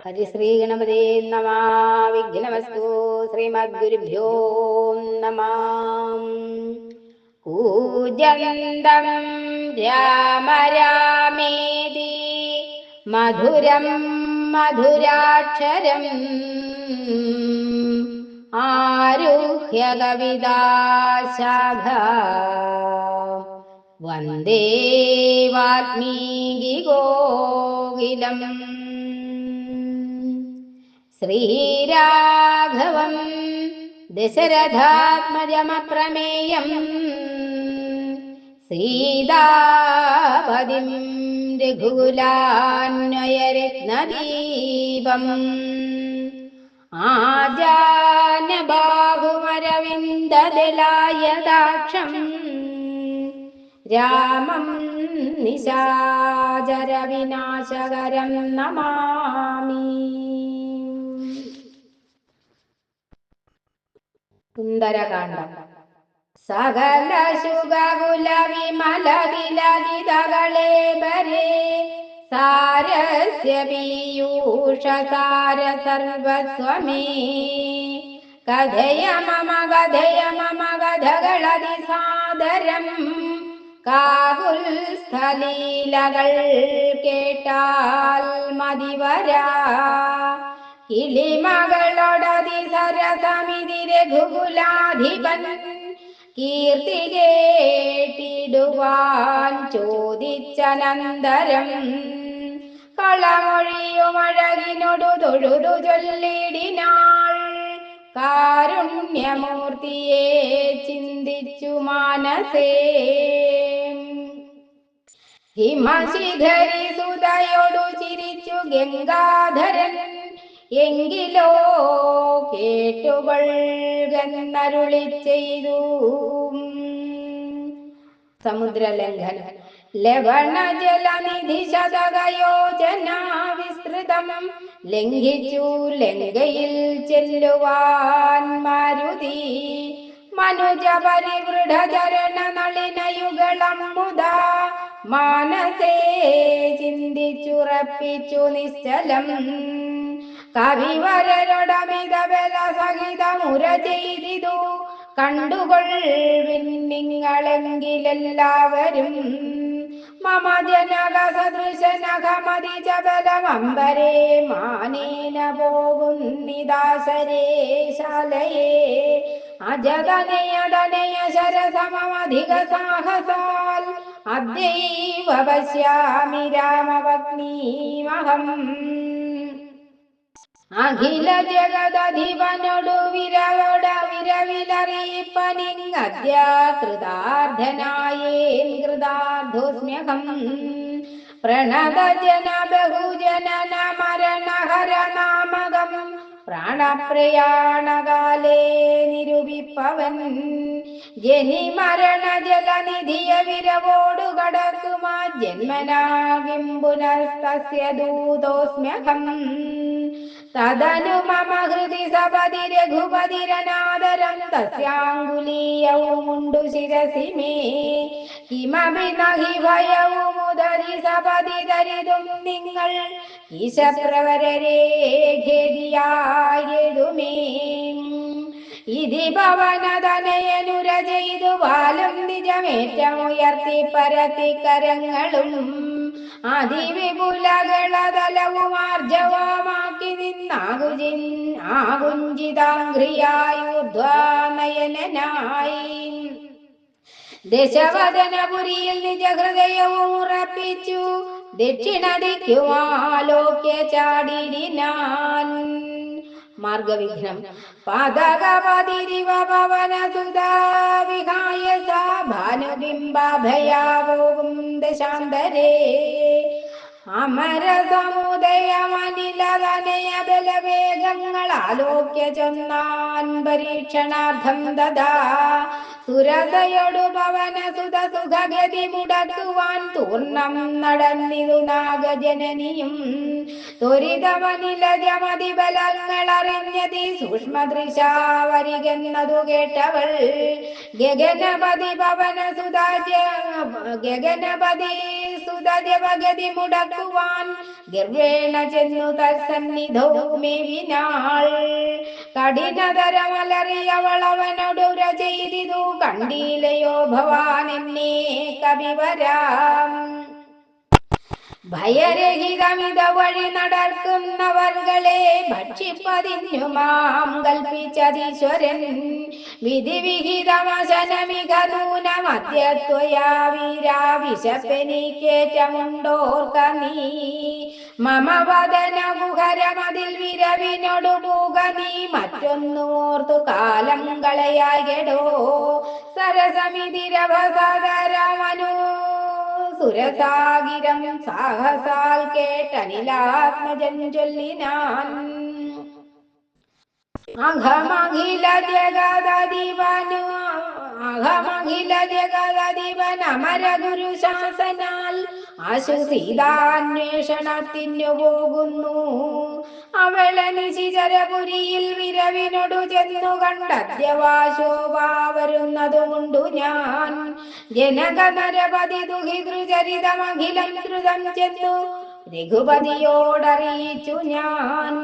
ഹരിശ്രീ ഗണപതേ നമ വിഘ്നമസ്തു ശ്രീമദ്ഗുരുഭ്യോ നമ. കൂജന്തം രാമ രാമേതി മധുരം മധുരാക്ഷരം ആരുഹ്യ കവിതാശാഖ വന്ദേ വാൽമീകി ഗോകിലം. ശ്രീരാഘവം ദശരഥാത്മജമപ്രമേയം സീതാപതിം രഘുകുലാന്വയരത്നദീപം ആജാനബാഹുമരവിന്ദദലായദാക്ഷം രാമം നിശാചരവിനാശകരം നമാമി. സുന്ദരകാണ്ഡം സകല ശുഗകുല വിമല വിലകിതകളെ ബരേ സാരസ്യ പീയൂഷ സാര സർവസ്വമേ കഥയ മമ കഥയ മമ കഥകളതി സാദരം കാകുൽ കേട്ടാൽ മതിവരാ. കിളിമകളൊടതി സരസമിതി രഘുകുലാധിപൻ കീർത്തി കേട്ടിടുവാൻ ചോദിച്ചനന്തരം കളമൊഴിയുമഴകിനൊടു തൊഴുതു ചൊല്ലിടിനാൾ കാരുണ്യമൂർത്തിയെ ചിന്തിച്ചു മാനസേ. ഹിമശിഖരി സുതയോടു ചിരിച്ചു ഗംഗാധരൻ എങ്കിലോ കേട്ടുകൊള്ളരുളി ചെയ്തു. സമുദ്രലംഘനം ലവണ ജലനിധി ശതകയോജന വിസ്തൃതം ലംഘിച്ചു ലങ്കയിൽ ചെല്ലുവാൻ മാരുതി. മനുജ പരിവൃഢചരണ നളിനയുഗളം മുതാ മാനസേ ചിന്തിച്ചുറപ്പിച്ചു നിശ്ചലം. കവിവരരൊടമിത ബല സഹിതമുര ചെയ്തിതു കണ്ടുകൊള്ളിൻ നിങ്ങളെങ്കിലെല്ലാവരും മമ ജനക സദൃശനഖമതി ചബലമംബരേ മാനേന പോകുന്നിദാസരേ ശാലയേ. അജതനയതനയ ശരസമധിക സാഹസാൽ അദ്യൈവ പശ്യാമി രാമപത്നീമഹം. അഖില ജഗദധിപനൊടു വിരവോട വിരവിലറിയിപ്പനിങ്ങദ്യ കൃതാർത്ഥനായേൻ കൃതാർത്ഥോസ്മ്യഹം പ്രണതജന ബഹുജനന മരണഹരനാമകം പ്രാണപ്രയാണകാലേ നിരൂപിപ്പവൻ. ജനി മരണ ജലനിധിയ വിരവോടു കടക്കുമാ. ജന്മനാകിം പുനസ്തസ്യ ദൂതോസ്മ്യഹം. ഹൃദി സപതി രഘുപതിരനാദരം തസ്യാങ്കുലീയവുമുണ്ടു ശിരസി മേ. കിമപി നഹി ഭയവുമുദരി സപതി ദരിതും നിങ്ങൾ ഈശപ്രവരരേ ഖേദിയായതുമേ ഇതി ഭവനതനയനുര ചെയ്തു വാലും നിജമേറ്റമുയർത്തി പരത്തി കരങ്ങളും അതിവിപുലകളതലവും ആർജവമാക്കി നിന്നാകുജിൻ ആകുഞ്ചിതാംഗ്രിയായുധ്വാനയനായി ദശവദനപുരിയിൽ നിജഹൃദയവും ഉറപ്പിച്ചു ദക്ഷിണദിക്കുമാലോക്യ ചാടിടിനാൻ മാർഗവിഘ്നം പാതകപതിരിവ പവന സുധാവിഹായ സാഭാനുബിംബഭയാവോകും ദശാന്തരേ അമര സമുദയമനിലതനയ ബലവേഗങ്ങൾ ആലോക്യ ചെന്നാൻ പരീക്ഷണാർത്ഥം ദദാ സുരതയൊടു പവന സുത സുഖഗതി മുടക്കുവാൻ തൂർണം നടന്നിതു നാഗജനനിയും. ത്വരിതമനിലജമതി ബലങ്ങൾ അറിഞ്ഞതി സൂക്ഷ്മദൃശാവരികെന്നതു കേട്ടവൾ. ഗഗനപതി സുതാജ ഗഗനപതി സുതദ്യപഗതി മുടക്കുവാൻ ഗർവേണ ചെന്നു തത്സന്നിധോ മേവിനാൾ. കഠിനതരമലറിയവൾ അവനോടുര ചെയ്തിതു. കണ്ടീലയോ ഭവാൻ എന്നെ കവിവരാം. ഭയരഹിതമിത വഴി നടക്കുന്നവർകളെ ഭക്ഷിപ്പതിഞ്ഞു മാം കൽപ്പിച്ചതീശ്വരൻ. വിധിവിഹിതമശനമിക നൂനമദ്യത്വയാ വീരാ വിശപ്പെനിക്കേറ്റമുണ്ടോർക്ക നീ മമ വദന ഗുഹരമതിൽ വിരവിനോടു പൂക നീ മറ്റൊന്നു ഓർത്തു കാലം കളയാകെടോ സരസമിതിരവസതരമനു സുരസാഗിരം സാഹസാൽ കേട്ടനിലാത്മജൻ ചൊല്ലിനാൻ. അഹമഖില ജഗദീവനു അഹമഖില ജഗദീവൻ അമര ഗുരു ശാസനാൽ ആശുസീതാന്വേഷണത്തിനു പോകുന്നു അവളെ നിശിചരപുരിയിൽ വിരവിനോടു ചെന്നു കണ്ടദ്യവാശോഭാ വരുന്നതുകൊണ്ടു ഞാൻ. ജനക നരപതി ദുഹിതൃചരിതമഖിലം ചെന്നു രഘുപതിയോടറിയിച്ചു ഞാൻ.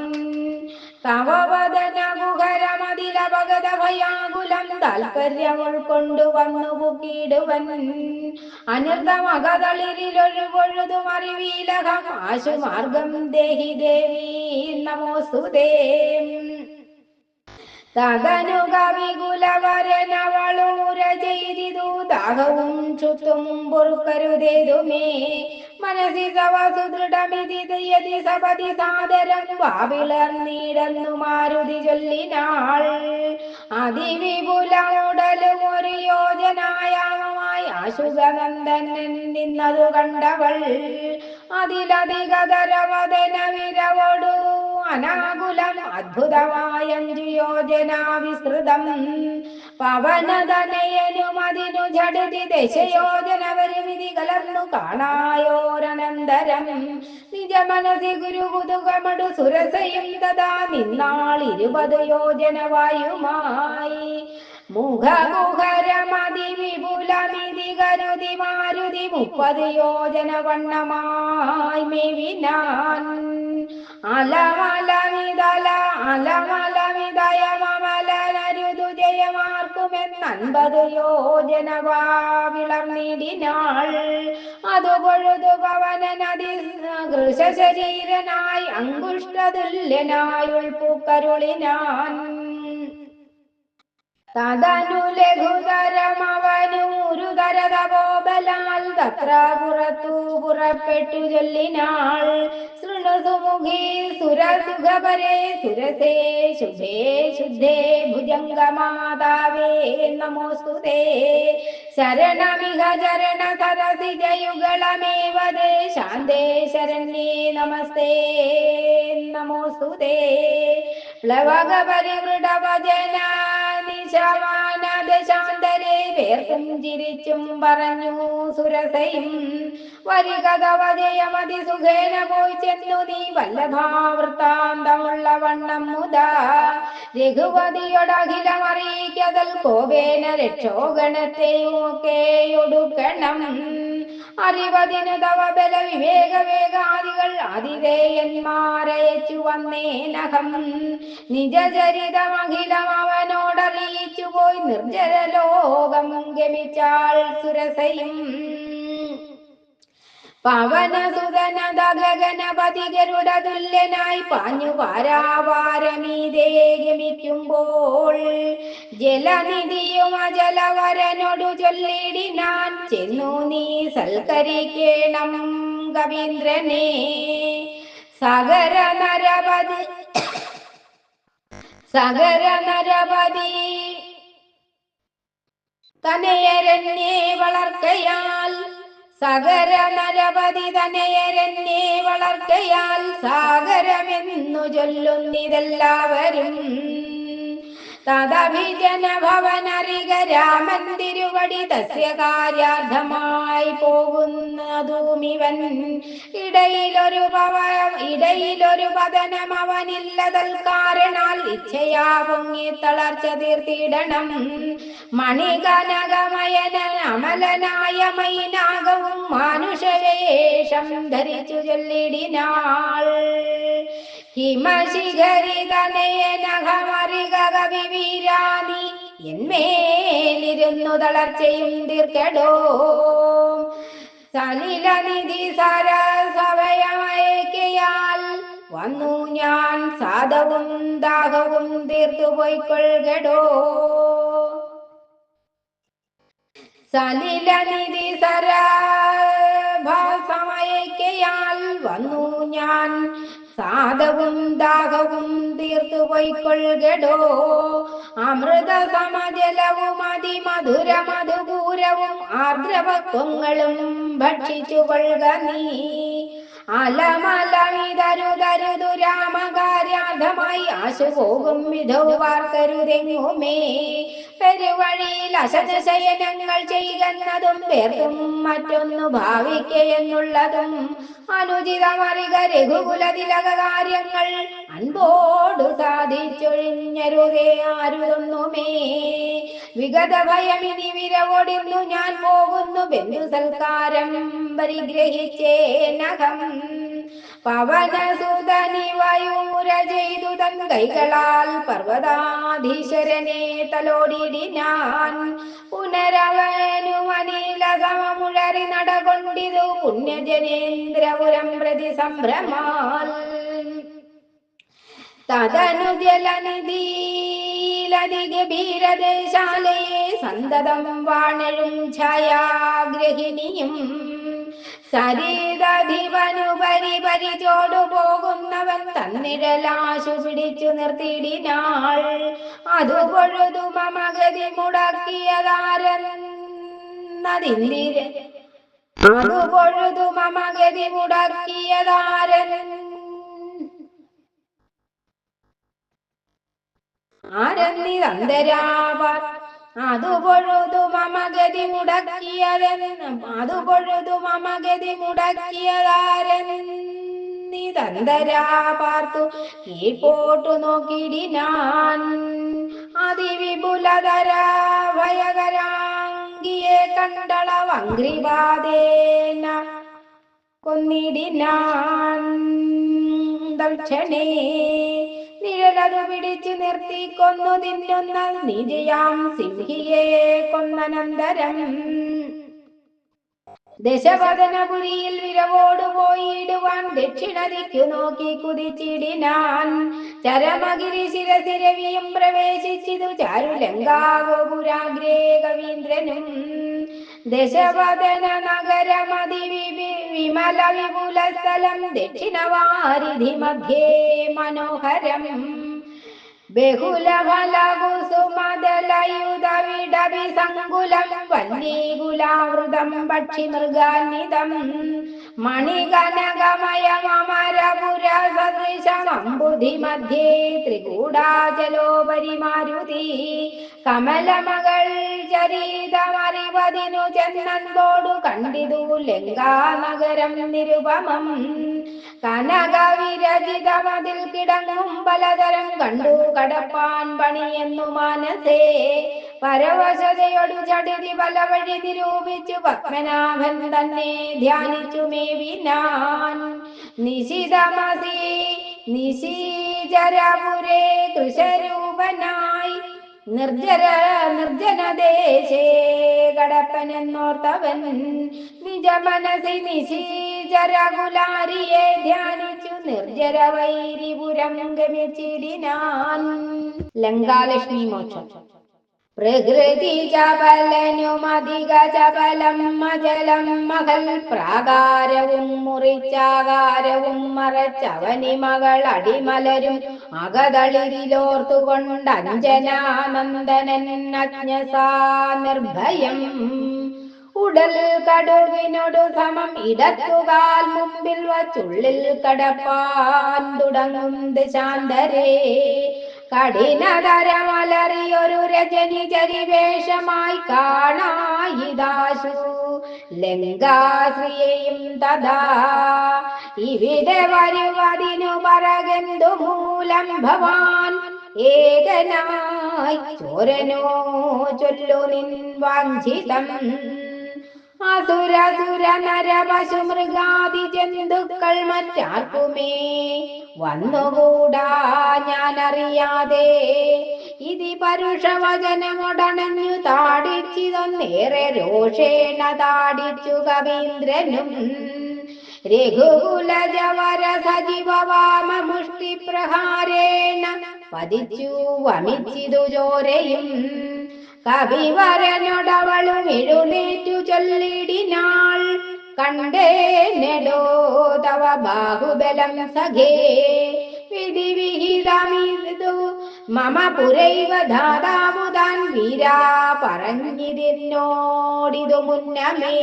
തവവദന കുഹരമതിലപഗത ഭയാകുലം താൽപര്യം ഉൾക്കൊണ്ടു വന്നു പുക്കിടുവൻ അനൃതമകതളിരിലൊഴുപൊഴുതു മറിവീലകം ആശുമാർഗം ദേഹി ദേവി നമോസ്തുതേ തതനു കവികുലവരനവളൂര ചെയ്തിതു. ദാഹവും ചുറ്റും പൊറുക്കരുതേതുമേ. മനസ്സി സവ സുദൃഢമിതി സപതി സാദരം. വാവിളർന്നീടന്നു മാരുതി ചൊല്ലിനാൾ. അതിവിപുലമുടലും ഒരു യോജനായാമമായി അശുഖനന്ദൻ നിന്നതു കണ്ടവൾ. അതിലധികതരവദന വിരവോടു അനാകുലം അദ്ഭുതമായ അഞ്ചു യോജന വിസ്തൃതം പവനതനയനും അതിനു ദശയോജനവരു വിധി കലർന്നു കാണായോരനന്തരം. നിജ മനസി ഗുരു കുതുകമടു സുരസയും തഥാ നിന്നാൾ ഇരുപത് യോജന വായുമായി മുഖമുഖരമതി വിപുലമിതി കരുതി മാരുതി മുപ്പത് യോജന വണ്ണമായി മേവിനാൻ. അലമലമിതല അലമലമിതയമലനരുതു ജയമാർക്കുമെന്നൻപത് യോജന വിളർന്നിടിനാൾ. അതു പൊഴുതു പവനനദി കൃശരീരനായി അങ്കുഷ്ടതുല്യനായുൾപ്പൂക്കരുളിനാൻ തദനു ലഘുതരമവനൂരുതരതപോബലാൽ തത്ര പുറത്തു പുറപ്പെട്ടു ചൊല്ലിനാൾ. ശൃണുസുമുഖി സുരസുഖപരേ സുരസേ ശുഭേ ശുദ്ധേ ഭുജംഗമാതാവേ നമോസ്തുതേ. ശരണമിഹ ചരണ സരസിജയുഗളമേവ ശാന്തേ ശരണ്യേ നമസ്തേ നമോസ്തുതേ. പ്ലവക പരിവൃഢവചന നിശമാനദശാന്തരെ വേർക്കും ചിരിച്ചും പറഞ്ഞു സുരസയും. വരികഥവജയമതി സുഖേന പോയി ചെന്നു നീ വല്ലഭാവൃത്താന്തമുള്ള വണ്ണം മുത. രഘുപതിയോടഖിലമറിയിക്കതൽ കോപേന രക്ഷോഗണത്തെയുമൊക്കെയൊടുക്കണം അറിവതിനു തവ ബല വിവേക വേഗാദികൾ അതിഥേയന്മാരയച്ചു വന്നേനഹം. നിജചരിതമഖിലം അവനോടറിയിച്ചു പോയി നിർജല ലോകം ഗമിച്ചാൾ സുരസയും. പവനസുതനദഗനപതി ഗരുഡ തുല്യനായി പാഞ്ഞു പാരാവാരമീതേ ഗമിക്കുമ്പോൾ ജലനിധിയും അജലവരനോടു ചൊല്ലിടിനാൻ ചെന്നു നീ സൽക്കരിക്കേണം കവീന്ദ്രനെ സകര നരപതി സകര നരപതി തനയരണ്യെ വളർക്കയാൽ സകര നരപതി തനയരന്നെ വളർക്കയാൽ സാഗരമെന്നു ചൊല്ലുന്നിതെല്ലാവരും തദഭിജന ഭവനറിക രാമൻ തിരുവടി തസ്യ കാര്യാർത്ഥമായി പോകുന്നതുമിവൻ ഇടയിലൊരു പവ ഇടയിലൊരു പതനം അവനില്ലതൽ കാരണാൽ ഇച്ഛയാ പൊങ്ങി തളർച്ച തീർത്തിടണം. മണികനകമയന അമലനായ മൈനാകവും മാനുഷവേഷം ധരിച്ചു ചൊല്ലിടിനാൾ. ഹിമശിഖരിതനയനഘമറിക കവിവീരാനി എന്മേലിരുന്നു തളർച്ചയും തീർക്കടോ സലിലനിധി സരസവയമയക്കയാൽ വന്നു ഞാൻ സാധവും ദാഹവും തീർത്തു പോയിക്കൊള്ളുകടോ സലിലനിധി സരഭസമയക്കയാൽ വന്നു ഞാൻ സാധവും ദാഹവും തീർത്തു പോയിക്കൊള്ളുകടോ. അമൃത സമജലവും അതിമധുര മധുപൂരവും ആർദ്രവത്വങ്ങളും ഭക്ഷിച്ചു കൊള്ളുക നീ. അലമലമിതരുതരുതു രാമകാര്യാർത്ഥമായി ആശു പോകും വിധൗ വാർത്തരുതെങ്ങുമേ പെരുവഴിയിൽ അശനശയനങ്ങൾ ചെയ്യുന്നതും വേർത്തും മറ്റൊന്നു ഭാവിക്കയെന്നുള്ളതും അനുചിതമറിക രഘുകുല തിലക കാര്യങ്ങൾ അൻപോടു സാധിച്ചൊഴിഞ്ഞരുതേ ആരുതൊന്നുമേ. വിഗത ഭയമിനി ഞാൻ പോകുന്നു ബന്ധു സൽക്കാരം പരിഗ്രഹിച്ചേനകം. പവനസുതനി വയൂര ചെയ്തു തൻ കൈകളാൽ പർവതാധീശ്വരനെ തലോടിടിനാൻ പുനരവനു അനില നടകൊണ്ടിതു പുണ്യജനേന്ദ്രപുരം പ്രതി സംഭ്രമാൽ. തദനു ജലനിധിയിലതിഗഭീരദേശാലയെ സന്തതം വാണഴും ഛായാഗ്രഹിണിയും സരിതധിപനുപരി പരിചോടു പോകുന്നവൻ തന്നിഴലാശു പിടിച്ചു നിർത്തിയിടിനാൾ. അതു പൊഴുതു മമഗതി മുടക്കിയതാരെന്നതിന്ദിര അതു പൊഴുതു മമഗതി മുടക്കിയതാരൻ ആരന്നിതന്തരാവാർ അതു പൊഴുതു മമഗതി മുടക്കിയതെന്ന് അതു മമഗതി മുടക്കിയതാരന്നിതന്തരാ പാർത്തു കീഴ്പോട്ടു നോക്കിടിനാൻ അതിവിപുലതര ഭയകരാംഗിയെ കണ്ടളവംഗ്രിവാദേന കൊന്നിടിനാൻ ദക്ഷണേ നിഴലതു പിടിച്ചു നിർത്തി കൊന്നു തിന്നുന്ന നിജയാം സിംഹിയെ കൊന്നനന്തരം. ദശവദനപുരിയിൽ വിരവോടു പോയിടുവാൻ ദക്ഷിണദിക്കു നോക്കി കുതിച്ചിടിനാൻ. ചരമഗിരി ശിരസിരവിയും പ്രവേശിച്ചിതു ചാരുലങ്കാവോപുരാഗ്രേ കവീന്ദ്രനും. ദശവദന നഗരമതി വിമല വിപുല സ്ഥലം ദക്ഷിണവാരിധി മധ്യേ മനോഹരം. ബഹുല ഫല കുസുമദലയുധ വിടവി സങ്കുലം വല്ലീകുലാവൃതം പക്ഷി മൃഗാന്വിതം മണികനകമയമരപുര സദൃശമംബുധി മധ്യേ ത്രികൂടാചലോപരി മാരുതി കമലമകൾ ചരീതമറിവതിനു ചെന്നന്തോടു കണ്ടിതു ലങ്കാനഗരം നിരുപമം. കനകവിരചിതമതിൽ കിടങ്ങും പലതരം കണ്ടു കടപ്പാൻ പണിയെന്നു മനസ്സേ പരവശതയോടു ചടുതി പല വഴി നിരൂപിച്ചു പത്മനാഭൻ തന്നെ ധ്യാനിച്ചു മേവിനാൻ. നിർജര നിർജനദേശേ കടപ്പനെന്നോർത്തവൻ നിജ മനസ്സി നിശീചരകുലാരിയെ ധ്യാനിച്ചു നിർജര വൈരിപുരം ഗമിച്ചിടിനാൻ. ലങ്കാലക്ഷ്മി മോക്ഷം. പ്രകൃതി ചപലനുമധിക ചപലം മജലം മകൾ പ്രാകാരവും മുറിച്ചാകാരവും മറച്ചവനി മകൾ അടിമലരും അകതളിരിലോർത്തുകൊണ്ട് അഞ്ജനാനന്ദനൻ അജ്ഞസാ നിർഭയം. ഉടൽ കടുകിനോടു സമം ഇടത്തുകാൽ മുമ്പിൽ വച്ചുള്ളിൽ കടപ്പാൻ തുടങ്ങും ശാന്തരേ കഠിനതരമലറിയൊരു രജനി ചരിവേഷമായി കാണായിദാശു ലങ്കാശ്രിയയും തഥാ. ഇവിടെ വരുവതിനു പറകെന്തു മൂലം ഭവാൻ? ഏകനായി ചോരനോ ചൊല്ലു നിൻ വാഞ്ചിതം. അസുരസുര നര പശു മൃഗാദി ജന്തുക്കൾ മറ്റാർക്കുമേ? വന്നുകൂടാ ഞാൻ അറിയാതെ ഇതി പരുഷവചനമുടണഞ്ഞു താടിച്ചിതൊന്നേറെ രോഷേണ താടിച്ചു കവീന്ദ്രനും. രഘുകുലജവര സജീവ വാമ മുഷ്ടി പ്രഹാരേണ പതിച്ചു വമിച്ചിതു ചോരയും. കവിവരനൊടവളും എഴുന്നേറ്റു ചൊല്ലിടിനാൾ. കണ്ടേ നെടോ തവ ബാഹുബലം സഖേ. വിധി വിഹിതമിതു മമ പുരൈവ ധാതാവുതാൻ വീരാ പറഞ്ഞിരുന്നോടിതു മുന്നമേ.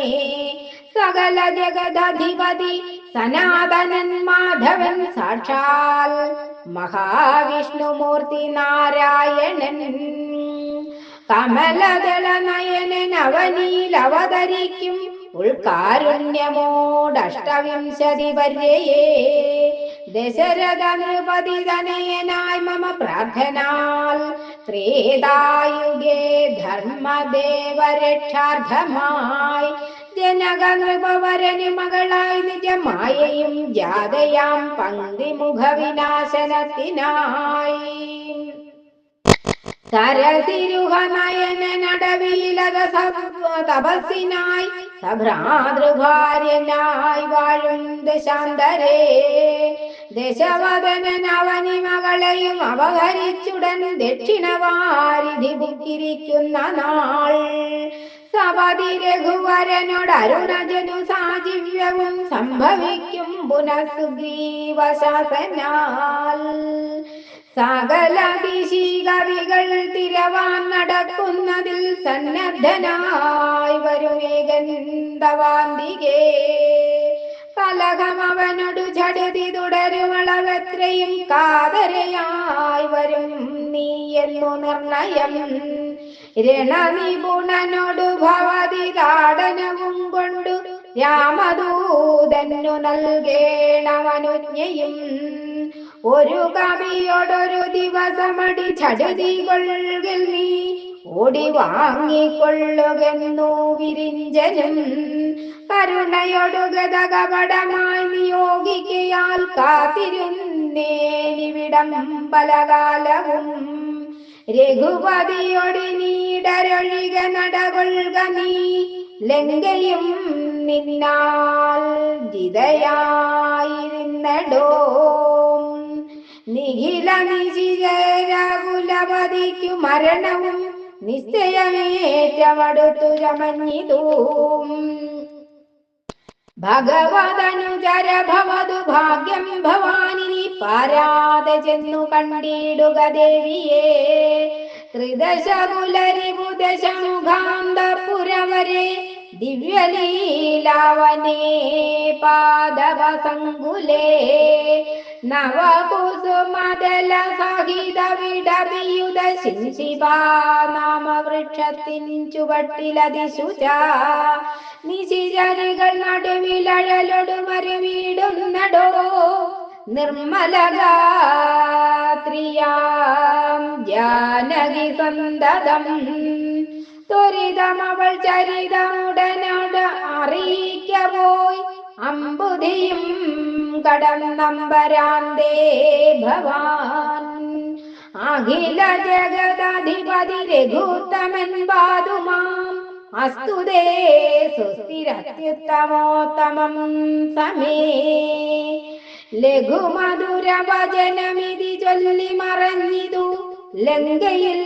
സകല ജഗദധിപതി സനാതനൻ മാധവൻ സാക്ഷാൽ മഹാവിഷ്ണുമൂർത്തി നാരായണൻ. കമലദള നയനൻ അവനിൽ അവതരിക്കും ഉൾക്കാരുണ്യമോടഷ്ടവിംശതി പര്യേ ദശരഥ നൃപതി തനയനായി മമ പ്രാർത്ഥനാൽ. ത്രേതായുഗേ ധർമ്മദേവരക്ഷാർത്ഥമായി. ജനക നൃപവരന് മകളായി നിജമായയും ജാതയാം പങ്ക്തിമുഖ വിനാശനത്തിനായി സരസിരുഹ നയന നടവിലത തപസ്സിനായി സഭ്രാതൃഭാര്യനായി വാഴും ദശാന്തരേ. ദശവദനൻ അവനി മകളെയും അപഹരിച്ചുടൻ ദക്ഷിണവാരിധി ബുക്കിരിക്കുന്ന നാൾ. സപതി രഘുവരനോട് അരുണജനു സാജീവ്യവും സംഭവിക്കും പുനഃസുഗ്രീവശാസനാൽ. സകല ദിശി കവികൾ തിരവാൻ നടക്കുന്നതിൽ സന്നദ്ധനായി വരുമേകന്തവാന്തികേ കലഹം അവനോടു ചടുതി തുടരുമളവത്രയും കാതരയായി വരും നീ എന്നു നിർണയം. രണനിപുണനൊടു ഭവതി താടനവും കൊണ്ടു രാമദൂതന്നു നൽകേണമനുജ്ഞയും. ഒരു കവിയോടൊരു ദിവസമടി ചടുതി കൊള്ളുകിൽ നീ ഓടി വാങ്ങിക്കൊള്ളുകെന്നു വിരിഞ്ചനും. കരുണയോടു ഗതകപടമായി നിയോഗിക്കയാൽ കാത്തിരുന്നേനിവിടം പലകാലവും. രഘുപതിയോടി നീടരൊഴിക നടകൊള്ളുക നീ ലങ്കയും നിന്നാൽ ജിതയായിരുന്നടോ നിഖില നിശിചരകുലപതിക്കു മരണവും നിശ്ചയമേറ്റമടുത്തു ചമഞ്ഞിതൂം ഭഗവതനുചര ഭവതു ഭാഗ്യം ഭവാനിനി പാരാതെ ചെന്നു കണ്ടിടുക ദേവിയെ. ത്രിദശകുലരിപുദശമുഖാന്തപുരവരെ ദിവ്യലീലാവനേ പാദവസങ്കുലേ നവകുസുമദല സഹിത വിടവിയുത ശിംശിബാ നാമ വൃക്ഷത്തിൻ ചുവട്ടിലതിശുച നിശിചരികൾ നടുവിലഴലൊടു മരുവീടുന്നടോ നിർമ്മലഗാത്രിയാം ജാനകി സന്തതം ത്വരിതമവൾ ചരിതമുടനോട് അറിയിക്ക പോയി അമ്പുതിയും കടന്നമ്പരാന്തേ ഭവാൻ. അഖില ജഗതാധിപതി രഘുത്തമൻ പാതുമാം അസ്തുതേ സുസ്ഥിരത്യുത്തമോത്തമം സമേ. ലഘുമധുരവചനമിതി ചൊല്ലി മറഞ്ഞിതു ലങ്കയിൽ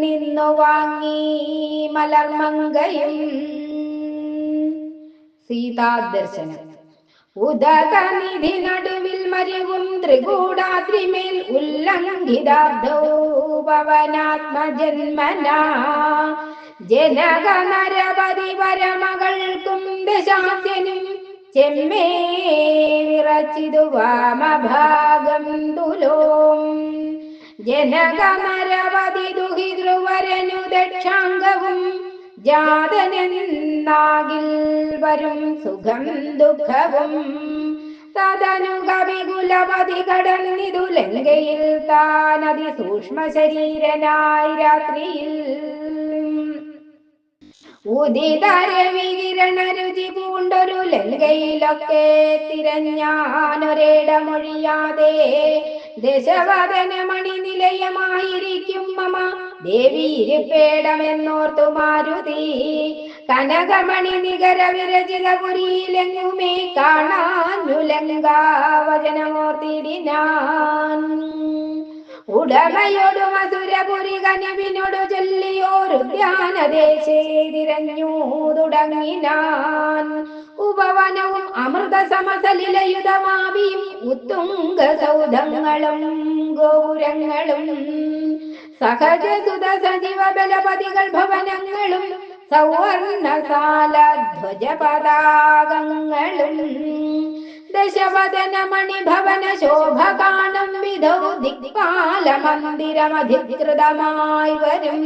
നിന്നു വാങ്ങി മലർമങ്കയും സീതാദർശനം. ഉദകനിധി നടുവിൽ മരിവും ത്രികൂടാദ്രിമേൽ ഉല്ലംഘിതാബ്ദോ പവനാത്മജന്മന ജനക നരപതി പതിവരമകൾക്കും ദശാസ്യനും ചെമ്മേ വിറച്ചിതു വാമഭാഗം തുലോം. ജനകമരവധി ദുഹിതൃവരനു ദക്ഷാംഗവും ജാതനെന്നാകിൽ വരും സുഖം ദുഃഖവും. തദനു കവികുലപതി കടന്നിതു ലങ്കയിൽ താനതി സൂക്ഷ്മ ശരീരനായി രാത്രിയിൽ ഉദിതരവികിരണ രുചി പൂണ്ടൊരു ലങ്കയിലൊക്കെ തിരഞ്ഞാനൊരേടമൊഴിയാതെ. ദശവദന മണിനിലയമായിരിക്കും മമ. ദേവീരിപ്പേടമെന്നോർത്തു മാരുതി. കനകമണി നികര വിരചിത പുരിയിലെങ്ങുമേ കാണാനുലങ്കാവചനമോർത്തിടിനാൻ. ഉടമയോടു മധുരപുരി കനവിനോടു ചൊല്ലിയോരു ധ്യാനദേശേ തിരഞ്ഞു തുടങ്ങിനാൻ. ഉപവനവും അമൃത സമസലിലയുധമാവിയും ഉത്തുംഗ സൗധങ്ങളും ഗോപുരങ്ങളും സഹജസുത സജീവ ബലപതികൾ ഭവനങ്ങളും സൗവർണസാല ധ്വജ പതാകങ്ങളും ദശവദന മണിഭവന ശോഭ കാണും വിധൗ ദിക്പാല മന്ദിരമധികൃതമായി വരും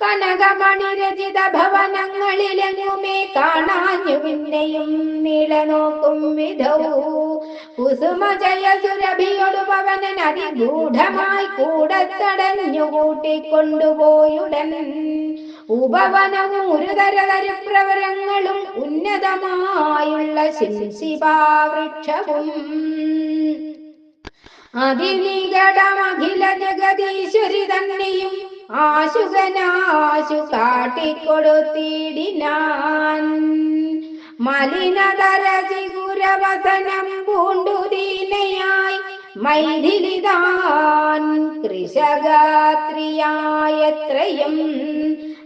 കനകമണി ഭവനങ്ങളിലുമേ കാണാഞ്ഞു പിന്നെയും നീള നോക്കും വിധൗ കുസുമ ജയ സുരഭിയൊടു പവനൻ അതിഗൂഢമായി കൂടത്തടഞ്ഞു കൂട്ടിക്കൊണ്ടുപോയുടൻ ഉപവനവും ഒരുതര തരപ്രവരങ്ങളും ഉന്നതമായുള്ള ശിംശിപാവൃക്ഷവും. അതിനികടമഖില ജഗദീശ്വരി തന്നെയും ആശുകനാശു കാട്ടിക്കൊടുത്തിടിനാൻ മലിനതരചിഗുരവസനം പൂണ്ടു ദീനയായി മൈഥിലിതാൻ. കൃഷഗാത്രിയായത്രയും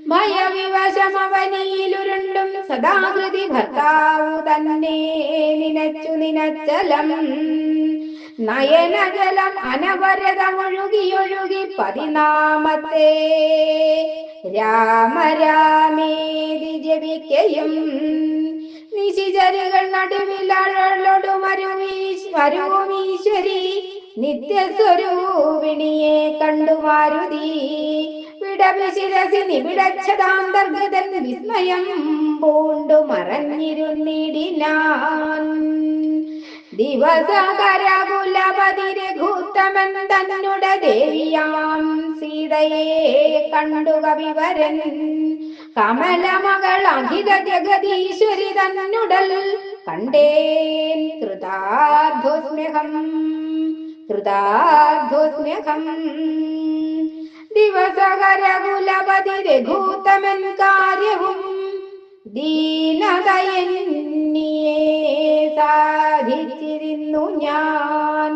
ഭയവിവശമവനിയിലുരുണ്ടും സദാകൃതി ഭർത്താവു തന്നെ നിനച്ചു നിനച്ചലം. നയനജലം അനവരതമൊഴുകിയൊഴുകി പതിനാമത്തെ. രാമ രാമേതി ജപിക്കയും നിശിചരുകൾ നടുവിലൊടുമരുമീശ്വരി നിത്യസ്വരൂപിണിയെ കണ്ടു മാരുതി. വിടവിശിരസി നിവിടച്ഛതാന്തർഗതൻ വിസ്മയം പൂണ്ടു മറഞ്ഞിരുന്നിടിനാൻ. ദിവസകരകുലപതി രഘുത്തമൻ തന്നുട ദേവിയാം സീതയെ കണ്ടു കവിവരൻ കമലമകൾ അഖില ജഗദീശ്വരി തന്നുടൽ കണ്ടേൻ കൃതാർത്ഥോസ്മ്യഹം കൃതാർത്ഥോസ്മ്യഹം ദിവസകരകുലപതി രഘുത്തമൻ കാര്യവും ദീനതയെന്നിയെ സാധിച്ചിരുന്നു ഞാൻ.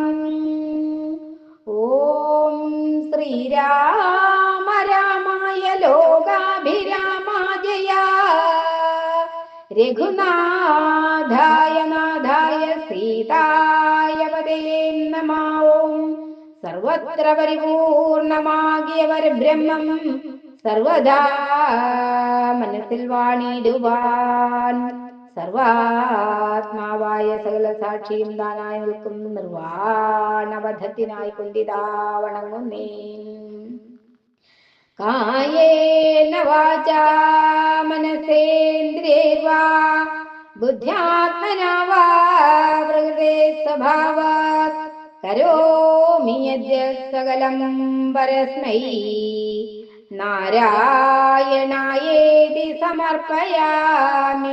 ഓം ശ്രീരാമ രാമായ ലോകാഭിരാമാജയ രഘുനാഥായ നാഥായ സീതായ പദേ നമാവും സർവത്ര പരിപൂർണമാകിയവർ ബ്രഹ്മം സർവദാ മനസ്സിൽ വാണിടുവാൻ. സർവാത്മാവായ സകല സാക്ഷിയും താനായി നിൽക്കും നിർവാണബദ്ധത്തിനായി കൊണ്ടിതാ വണങ്ങുന്നേ. കായേന വാചാ മനസേന്ദ്രിയൈർവാ ബുദ്ധ്യാത്മനാ വാ പ്രകൃതേ സ്വഭാവാത് കരോമി യദ്യത് സകലം പരസ്മൈ. നാരായണായേതി സമർപ്പയാമി.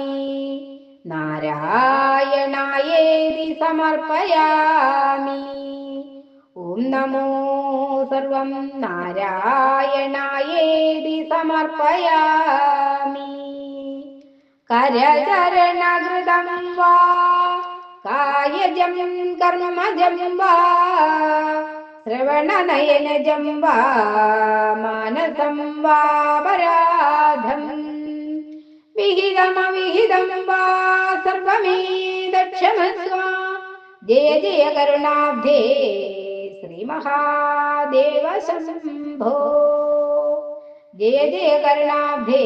നാരായണായേതി സമർപ്പയാമി. ഓം നമോ സർവം നാരായണായേതി സമർപ്പയാമി. കരചരണകൃതം വാ കായജം കർമ്മജം വാ ശ്രവണനയനജം വാ മാനസം വാ പരാധം വിഹിതമവിഹിതം വാ സർവമേ ദക്ഷമസ്വ ജയ ജയ കരുണാബ്ധേ ശ്രീ മഹാദേവ ശംഭോ ജയ ജയ കരുണാബ്ധേ